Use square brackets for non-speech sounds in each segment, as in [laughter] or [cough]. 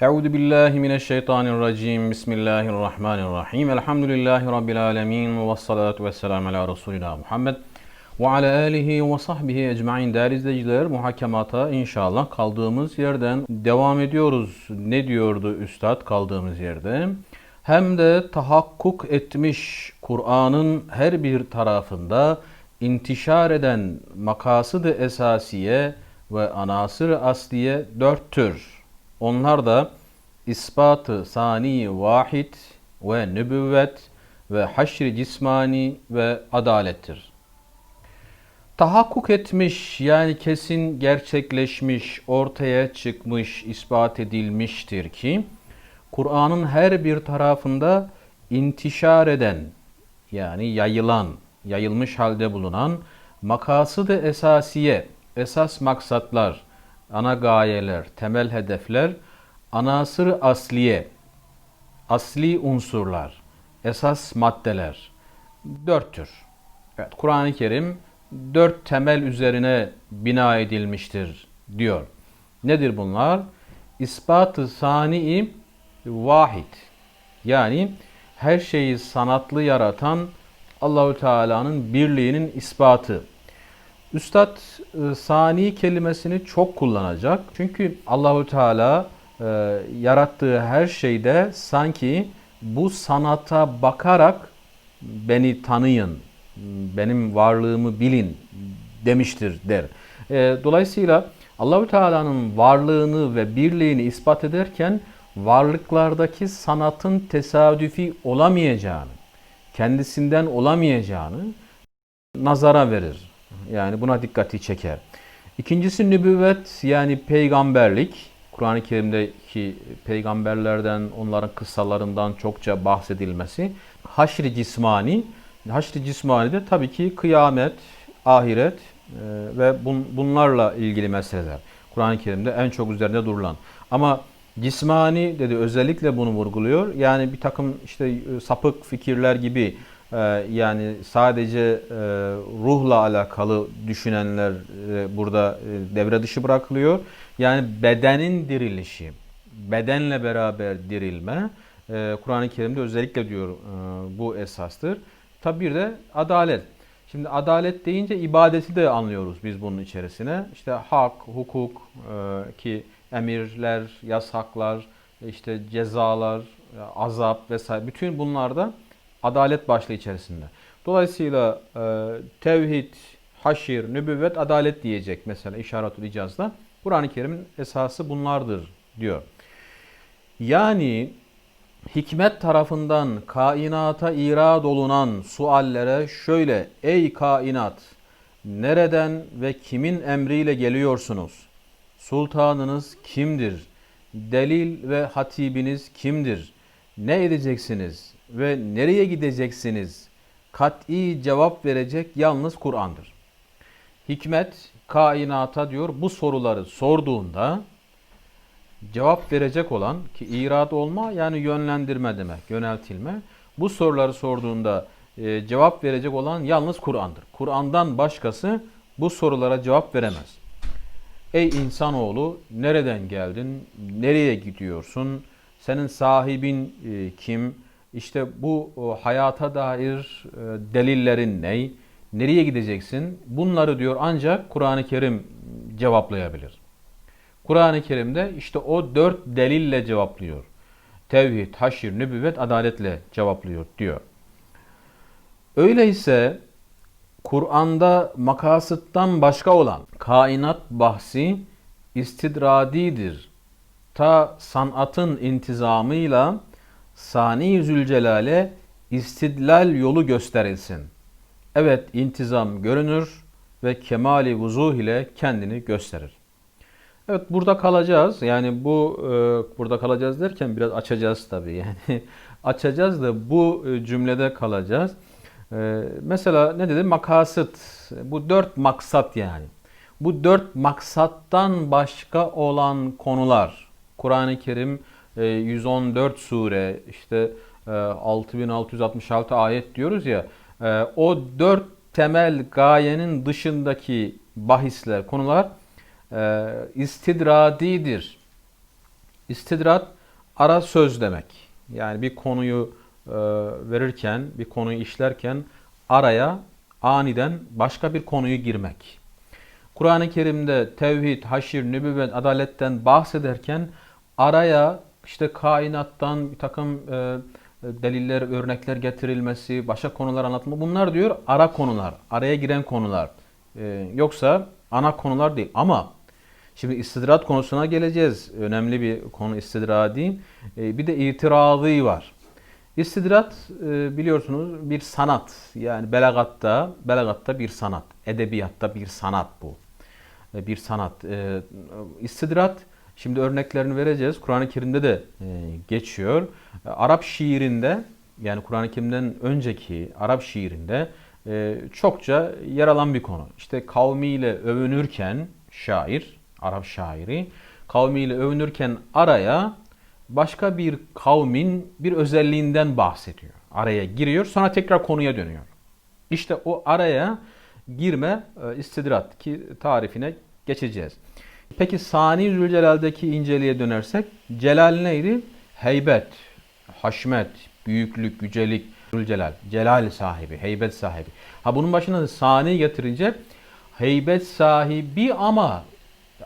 Euzu billahi mineşşeytanirracim. Bismillahirrahmanirrahim. Elhamdülillahi rabbil alamin ve salatu vesselam ala resulina Muhammed ve ala alihi ve sahbihi ecmaîn. Değerli izleyiciler, muhakemata inşallah kaldığımız yerden devam ediyoruz. Ne diyordu üstad kaldığımız yerde? Hem de tahakkuk etmiş Kur'an'ın her bir tarafında intişar eden makasıd-ı esasiye ve anasır asliye dört tür. Onlar da ispatı sani vahid ve nübüvvet ve haşr cismani ve adalettir. Tahakkuk etmiş yani kesin gerçekleşmiş, ortaya çıkmış, ispat edilmiştir ki Kur'an'ın her bir tarafında intişar eden yani yayılan, yayılmış halde bulunan makasıd-ı esasiye, esas maksatlar, ana gayeler, temel hedefler, anasır asliye, asli unsurlar, esas maddeler dörttür. Evet, Kur'an-ı Kerim dört temel üzerine bina edilmiştir diyor. Nedir bunlar? İspatı sani'i vahid. Yani her şeyi sanatlı yaratan Allahü Teala'nın birliğinin ispatı. Üstad e, sani kelimesini çok kullanacak. Çünkü Allahü Teala e, yarattığı her şeyde sanki bu sanata bakarak beni tanıyın, benim varlığımı bilin demiştir der. E, dolayısıyla Allahü Teala'nın varlığını ve birliğini ispat ederken varlıklardaki sanatın tesadüfi olamayacağını, kendisinden olamayacağını nazara verir. Yani buna dikkati çeker. İkincisi nübüvvet yani peygamberlik. Kur'an-ı Kerim'deki peygamberlerden, onların kıssalarından çokça bahsedilmesi. Haşr-i cismani. Haşr-i cismani de tabii ki kıyamet, ahiret e, ve bun, bunlarla ilgili meseleler. Kur'an-ı Kerim'de en çok üzerinde durulan. Ama cismani dedi özellikle bunu vurguluyor. Yani bir takım işte e, sapık fikirler gibi yani sadece e, ruhla alakalı düşünenler burada devre dışı bırakılıyor. Yani bedenin dirilişi, bedenle beraber dirilme Kur'an-ı Kerim'de özellikle diyor bu esastır. Tabi bir de adalet. Şimdi adalet deyince ibadeti de anlıyoruz biz bunun içerisine. İşte hak, hukuk ki emirler, yasaklar, işte cezalar, azap vesaire bütün bunlarda adalet başlığı içerisinde. Dolayısıyla e, tevhid, haşir, nübüvvet, adalet diyecek mesela işaretül icazda. Kur'an-ı Kerim'in esası bunlardır diyor. Yani hikmet tarafından kainata irad olunan suallere şöyle ey kainat nereden ve kimin emriyle geliyorsunuz? Sultanınız kimdir? Delil ve hatibiniz kimdir? Ne edeceksiniz ve nereye gideceksiniz? Kat'i cevap verecek yalnız Kur'an'dır. Hikmet kainata diyor bu soruları sorduğunda cevap verecek olan ki irad olma yani yönlendirme demek, yöneltilme. Bu soruları sorduğunda e, cevap verecek olan yalnız Kur'an'dır. Kur'an'dan başkası bu sorulara cevap veremez. Ey insanoğlu nereden geldin? Nereye gidiyorsun? Senin sahibin e, kim? İşte bu hayata dair e, delillerin ne? Nereye gideceksin? Bunları diyor ancak Kur'an-ı Kerim cevaplayabilir. Kur'an-ı Kerim'de işte o dört delille cevaplıyor. Tevhid, haşir, nübüvvet, adaletle cevaplıyor diyor. Öyleyse Kur'an'da makasıttan başka olan kainat bahsi istidradidir. Ta sanatın intizamıyla Sani Zülcelal'e istidlal yolu gösterilsin. Evet intizam görünür ve kemali vuzuh ile kendini gösterir. Evet burada kalacağız. Yani bu e, burada kalacağız derken biraz açacağız tabii. [laughs] Yani açacağız da bu e, cümlede kalacağız. Ee, mesela ne dedi? Makasıt. Bu dört maksat yani. Bu dört maksattan başka olan konular. Kur'an-ı Kerim 114 e, sure işte 6666 e, ayet diyoruz ya. E, o dört temel gayenin dışındaki bahisler, konular istidradidir. İstidrat ara söz demek. Yani bir konuyu e, verirken, bir konuyu işlerken araya aniden başka bir konuyu girmek. Kur'an-ı Kerim'de tevhid, haşir, nübüvvet, adaletten bahsederken araya işte kainattan bir takım e, deliller, örnekler getirilmesi, başka konular anlatma bunlar diyor ara konular, araya giren konular. E, yoksa ana konular değil. Ama şimdi istidrat konusuna geleceğiz. Önemli bir konu istidradi. E, bir de itirazı var. İstidrat e, biliyorsunuz bir sanat. Yani belagatta, belagatta bir sanat. Edebiyatta bir sanat bu. E, bir sanat. E, istidrat Şimdi örneklerini vereceğiz. Kur'an-ı Kerim'de de e, geçiyor. E, Arap şiirinde yani Kur'an-ı Kerim'den önceki Arap şiirinde e, çokça yer alan bir konu. İşte kavmiyle övünürken şair, Arap şairi kavmiyle övünürken araya başka bir kavmin bir özelliğinden bahsediyor. Araya giriyor sonra tekrar konuya dönüyor. İşte o araya girme istidrat ki tarifine geçeceğiz. Peki Sani Zülcelal'deki inceliğe dönersek Celal neydi? Heybet, haşmet, büyüklük, yücelik, Zülcelal. Celal sahibi, heybet sahibi. Ha bunun başına Sani getirince heybet sahibi ama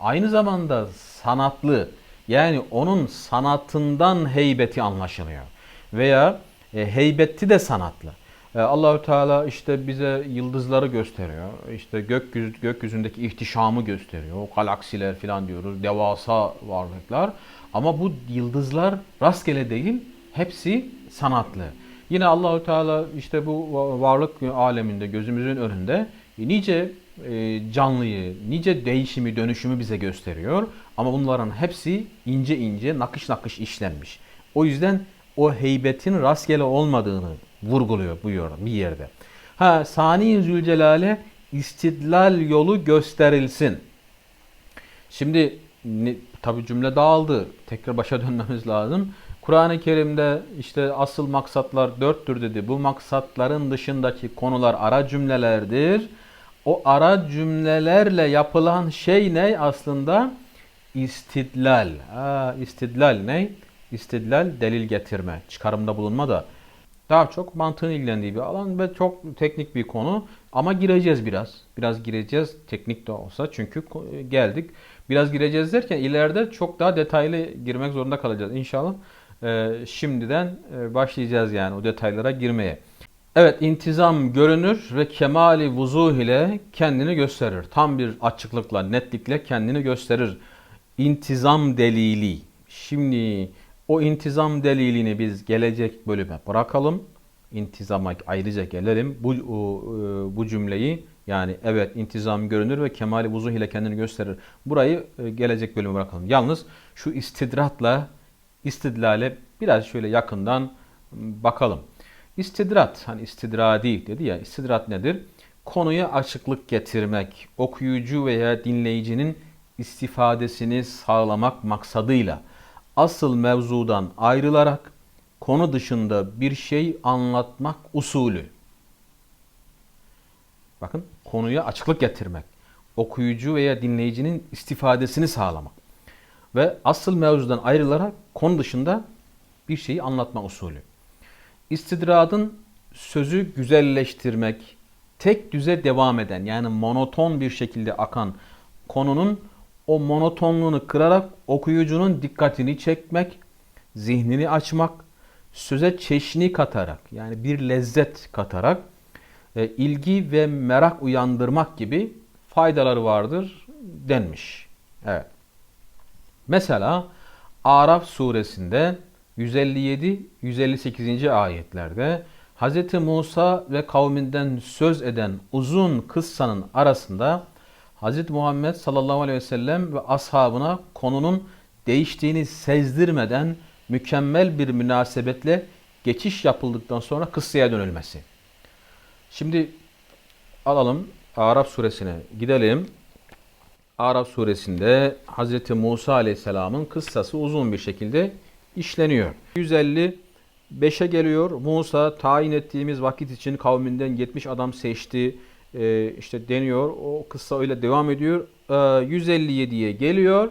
aynı zamanda sanatlı. Yani onun sanatından heybeti anlaşılıyor. Veya e, heybetli de sanatlı. E, Allahü Teala işte bize yıldızları gösteriyor. İşte gökyüzü, gökyüzündeki ihtişamı gösteriyor. O galaksiler falan diyoruz. Devasa varlıklar. Ama bu yıldızlar rastgele değil. Hepsi sanatlı. Yine Allahü Teala işte bu varlık aleminde gözümüzün önünde nice e, canlıyı, nice değişimi, dönüşümü bize gösteriyor. Ama bunların hepsi ince ince, nakış nakış işlenmiş. O yüzden o heybetin rastgele olmadığını vurguluyor bu bir yerde. Ha Sani Zülcelal'e istidlal yolu gösterilsin. Şimdi tabi cümle dağıldı. Tekrar başa [laughs] dönmemiz lazım. Kur'an-ı Kerim'de işte asıl maksatlar dörttür dedi. Bu maksatların dışındaki konular ara cümlelerdir. O ara cümlelerle yapılan şey ne aslında? İstidlal. Ha, istidlal ne? İstidlal delil getirme, çıkarımda bulunma da daha çok mantığın ilgilendiği bir alan ve çok teknik bir konu. Ama gireceğiz biraz. Biraz gireceğiz teknik de olsa çünkü geldik. Biraz gireceğiz derken ileride çok daha detaylı girmek zorunda kalacağız inşallah. Ee, şimdiden e, başlayacağız yani o detaylara girmeye. Evet intizam görünür ve kemali vuzuh ile kendini gösterir. Tam bir açıklıkla, netlikle kendini gösterir. İntizam delili. Şimdi o intizam delilini biz gelecek bölüme bırakalım. İntizama ayrıca gelelim. Bu, e, bu cümleyi yani evet intizam görünür ve kemali vuzuh ile kendini gösterir. Burayı e, gelecek bölüme bırakalım. Yalnız şu istidratla istidlale biraz şöyle yakından bakalım. İstidrat hani istidradi dedi ya istidrat nedir? Konuya açıklık getirmek, okuyucu veya dinleyicinin istifadesini sağlamak maksadıyla asıl mevzudan ayrılarak konu dışında bir şey anlatmak usulü. Bakın konuya açıklık getirmek. Okuyucu veya dinleyicinin istifadesini sağlamak. Ve asıl mevzudan ayrılarak konu dışında bir şeyi anlatma usulü. İstidradın sözü güzelleştirmek, tek düze devam eden yani monoton bir şekilde akan konunun o monotonluğunu kırarak okuyucunun dikkatini çekmek, zihnini açmak, söze çeşni katarak yani bir lezzet katarak e, ilgi ve merak uyandırmak gibi faydaları vardır denmiş. Evet. Mesela Araf suresinde 157-158. ayetlerde Hz. Musa ve kavminden söz eden uzun kıssanın arasında Hz. Muhammed sallallahu aleyhi ve sellem ve ashabına konunun değiştiğini sezdirmeden mükemmel bir münasebetle geçiş yapıldıktan sonra kıssaya dönülmesi. Şimdi alalım Araf suresine gidelim. Araf suresinde Hz. Musa aleyhisselamın kıssası uzun bir şekilde işleniyor. 155'e geliyor. Musa tayin ettiğimiz vakit için kavminden 70 adam seçti e, işte deniyor. O kısa öyle devam ediyor. E, 157'ye geliyor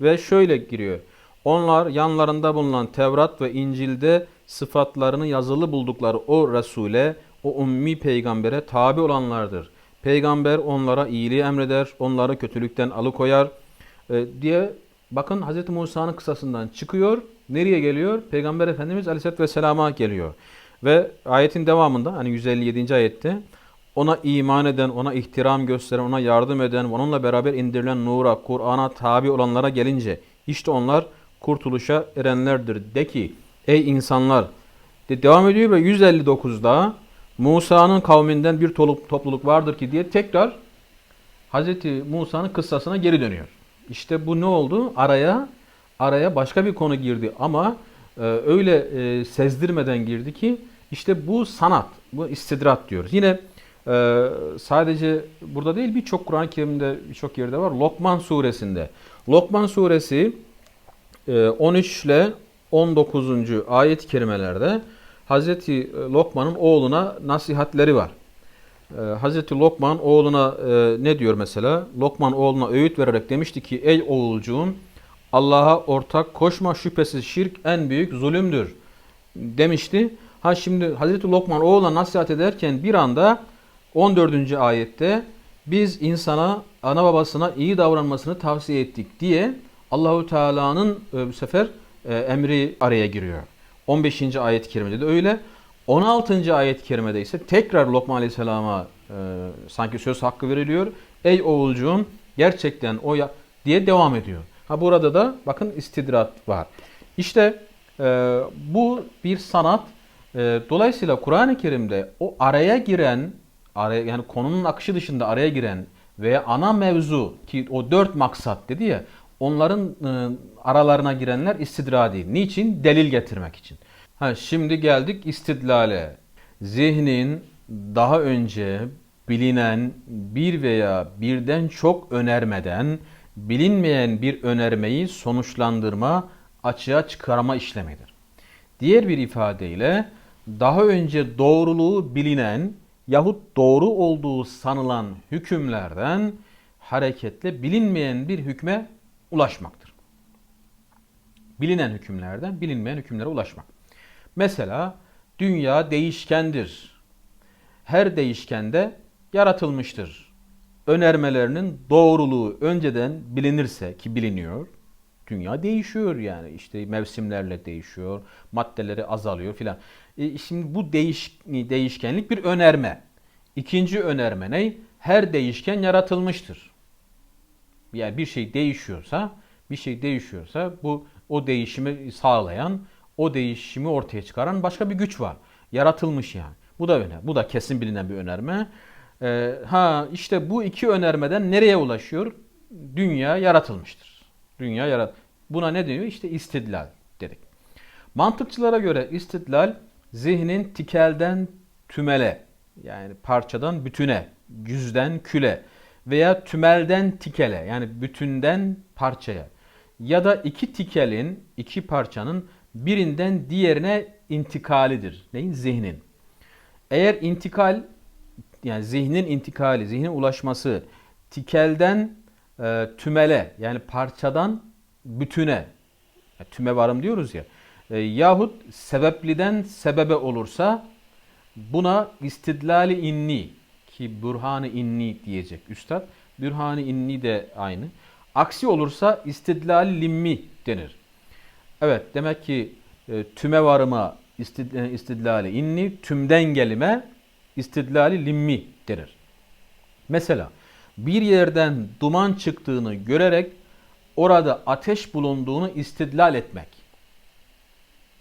ve şöyle giriyor. Onlar yanlarında bulunan Tevrat ve İncil'de sıfatlarını yazılı buldukları o Resul'e, o ummi peygambere tabi olanlardır. Peygamber onlara iyiliği emreder, onları kötülükten alıkoyar e, diye bakın Hz. Musa'nın kısasından çıkıyor. Nereye geliyor? Peygamber Efendimiz Aleyhisselatü Vesselam'a geliyor. Ve ayetin devamında hani 157. ayette ona iman eden, ona ihtiram gösteren, ona yardım eden, onunla beraber indirilen nura, Kur'an'a tabi olanlara gelince işte onlar kurtuluşa erenlerdir. De ki ey insanlar de devam ediyor ve 159'da Musa'nın kavminden bir topluluk vardır ki diye tekrar Hz. Musa'nın kıssasına geri dönüyor. İşte bu ne oldu? Araya araya başka bir konu girdi ama e, öyle e, sezdirmeden girdi ki işte bu sanat, bu istidrat diyoruz. Yine e, sadece burada değil birçok Kur'an-ı Kerim'de birçok yerde var. Lokman suresinde. Lokman suresi e, 13 ile 19. ayet-i kerimelerde Hazreti Lokman'ın oğluna nasihatleri var. Ee, Hazreti Lokman oğluna e, ne diyor mesela? Lokman oğluna öğüt vererek demişti ki ey oğulcuğum Allah'a ortak koşma şüphesiz şirk en büyük zulümdür demişti. Ha şimdi Hazreti Lokman oğluna nasihat ederken bir anda 14. ayette biz insana ana babasına iyi davranmasını tavsiye ettik diye Allahu Teala'nın e, bu sefer e, emri araya giriyor. 15. ayet-i kerimede de öyle. 16. ayet-i kerimede ise tekrar Lokman Aleyhisselam'a e, sanki söz hakkı veriliyor. Ey oğulcuğum gerçekten o ya diye devam ediyor. Ha burada da bakın istidrat var. İşte e, bu bir sanat. E, dolayısıyla Kur'an-ı Kerim'de o araya giren, araya, yani konunun akışı dışında araya giren veya ana mevzu ki o dört maksat dedi ya onların e, aralarına girenler istidradi. Niçin? Delil getirmek için. Ha, şimdi geldik istidlale. Zihnin daha önce bilinen bir veya birden çok önermeden bilinmeyen bir önermeyi sonuçlandırma, açığa çıkarma işlemidir. Diğer bir ifadeyle daha önce doğruluğu bilinen yahut doğru olduğu sanılan hükümlerden hareketle bilinmeyen bir hükme ulaşmaktır. Bilinen hükümlerden bilinmeyen hükümlere ulaşmak. Mesela dünya değişkendir. Her değişkende yaratılmıştır. Önermelerinin doğruluğu önceden bilinirse ki biliniyor. Dünya değişiyor yani işte mevsimlerle değişiyor, maddeleri azalıyor filan. E şimdi bu değiş, değişkenlik bir önerme. İkinci önerme ne? Her değişken yaratılmıştır. Yani bir şey değişiyorsa, bir şey değişiyorsa bu o değişimi sağlayan, o değişimi ortaya çıkaran başka bir güç var. Yaratılmış yani. Bu da önemli. Bu da kesin bilinen bir önerme. Ee, ha işte bu iki önermeden nereye ulaşıyor? Dünya yaratılmıştır. Dünya yarat. Buna ne deniyor? İşte istidlal dedik. Mantıkçılara göre istidlal zihnin tikelden tümele yani parçadan bütüne, cüzden küle veya tümelden tikele yani bütünden parçaya ya da iki tikelin, iki parçanın birinden diğerine intikalidir. Neyin? Zihnin. Eğer intikal yani zihnin intikali, zihnin ulaşması tikelden e, tümele yani parçadan bütüne ya, tüme varım diyoruz ya e, yahut sebepliden sebebe olursa buna istidlali inni ki bürhanı inni diyecek üstad. Bürhanı inni de aynı. Aksi olursa istidlali limmi denir. Evet demek ki e, tüme varıma istid, e, istidlali inni, tümden gelime istidlali limmi denir. Mesela bir yerden duman çıktığını görerek orada ateş bulunduğunu istidlal etmek.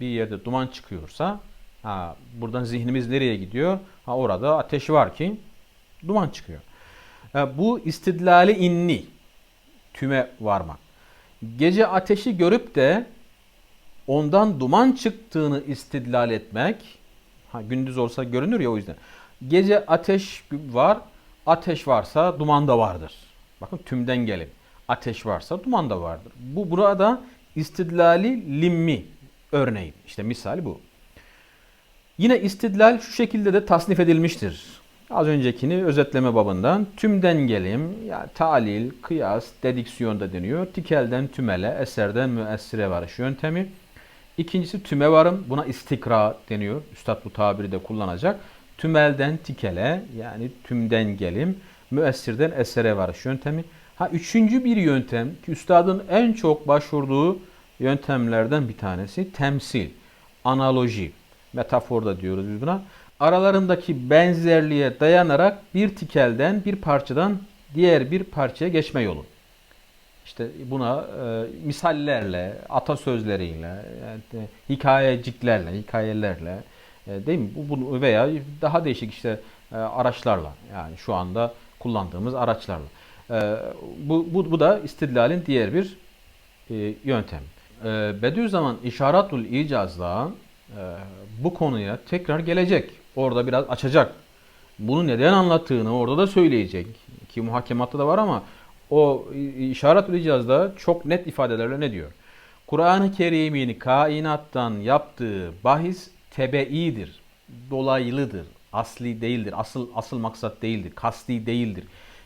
Bir yerde duman çıkıyorsa ha, buradan zihnimiz nereye gidiyor? Ha, orada ateş var ki duman çıkıyor. Ha, bu istidlali inni tüme varmak. Gece ateşi görüp de ondan duman çıktığını istidlal etmek, ha, gündüz olsa görünür ya o yüzden. Gece ateş var, ateş varsa duman da vardır. Bakın tümden gelin. Ateş varsa duman da vardır. Bu burada istidlali limmi örneği. İşte misali bu. Yine istidlal şu şekilde de tasnif edilmiştir. Az öncekini özetleme babından tümden gelim, ya talil, kıyas, dediksiyon da deniyor. Tikelden tümele, eserden müessire varış yöntemi. İkincisi tüme varım. Buna istikra deniyor. Üstad bu tabiri de kullanacak. Tümelden tikele yani tümden gelim. Müessirden esere varış yöntemi. Ha üçüncü bir yöntem ki üstadın en çok başvurduğu yöntemlerden bir tanesi temsil, analoji, metafor da diyoruz biz buna. Aralarındaki benzerliğe dayanarak bir tikelden, bir parçadan diğer bir parçaya geçme yolu. İşte buna e, misallerle, atasözleriyle, yani, hikayeciklerle, hikayelerle e, değil mi? Bu, bu veya daha değişik işte e, araçlarla yani şu anda kullandığımız araçlarla. E, bu, bu, bu da istidlalin diğer bir e, yöntem. E, Bediüzzaman İşaratul İcaz'da e, bu konuya tekrar gelecek. Orada biraz açacak. Bunu neden anlattığını orada da söyleyecek. Ki muhakematta da var ama o işaret icazda çok net ifadelerle ne diyor? Kur'an-ı Kerim'in kainattan yaptığı bahis tebeidir, dolaylıdır, asli değildir, asıl asıl maksat değildir, kasti değildir.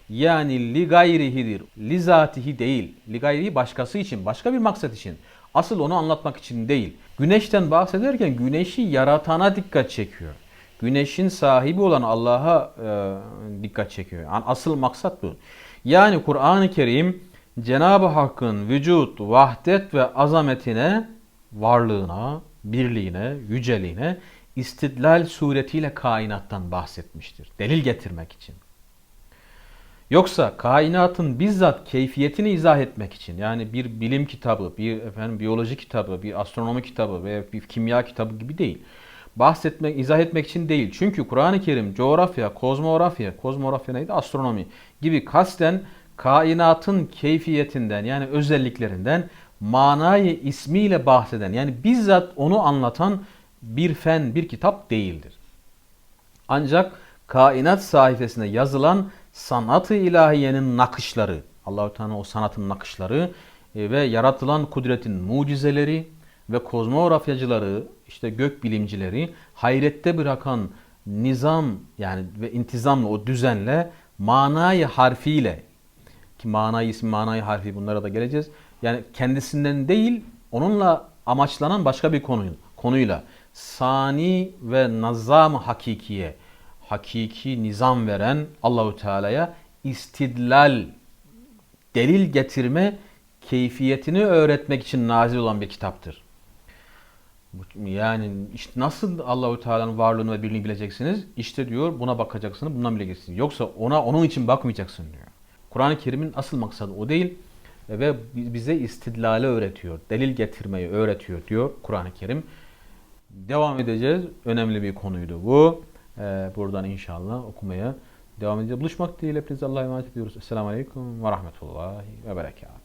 Yani li gayrihidir, li zatihi değil, li gayrihi başkası için, başka bir maksat için. Asıl onu anlatmak için değil. Güneşten bahsederken güneşi yaratana dikkat çekiyor. Güneşin sahibi olan Allah'a e, dikkat çekiyor. Yani asıl maksat bu. Yani Kur'an-ı Kerim Cenab-ı Hakk'ın vücut, vahdet ve azametine, varlığına, birliğine, yüceliğine istidlal suretiyle kainattan bahsetmiştir. Delil getirmek için. Yoksa kainatın bizzat keyfiyetini izah etmek için yani bir bilim kitabı, bir efendim biyoloji kitabı, bir astronomi kitabı veya bir kimya kitabı gibi değil. Bahsetmek, izah etmek için değil. Çünkü Kur'an-ı Kerim coğrafya, kozmografya, kozmografya neydi? Astronomi gibi kasten kainatın keyfiyetinden yani özelliklerinden manayı ismiyle bahseden yani bizzat onu anlatan bir fen, bir kitap değildir. Ancak kainat sayfasında yazılan sanat-ı ilahiyenin nakışları, Allahü Teala o sanatın nakışları e, ve yaratılan kudretin mucizeleri ve kozmografyacıları, işte gök bilimcileri hayrette bırakan nizam yani ve intizamla o düzenle manayı harfiyle ki manayı ismi manayı harfi bunlara da geleceğiz. Yani kendisinden değil onunla amaçlanan başka bir konuyun konuyla sani ve nazam hakikiye hakiki nizam veren Allahu Teala'ya istidlal delil getirme keyfiyetini öğretmek için nazil olan bir kitaptır. Yani işte nasıl Allahu Teala'nın varlığını ve birliğini bileceksiniz? İşte diyor buna bakacaksınız, bundan bileceksiniz. Yoksa ona onun için bakmayacaksın diyor. Kur'an-ı Kerim'in asıl maksadı o değil ve bize istidlali öğretiyor, delil getirmeyi öğretiyor diyor Kur'an-ı Kerim. Devam edeceğiz. Önemli bir konuydu bu. Ee, buradan inşallah okumaya devam edeceğiz. Buluşmak dileğiyle hepinize Allah'a emanet ediyoruz. Esselamu Aleyküm ve Rahmetullahi ve Berekatuhu.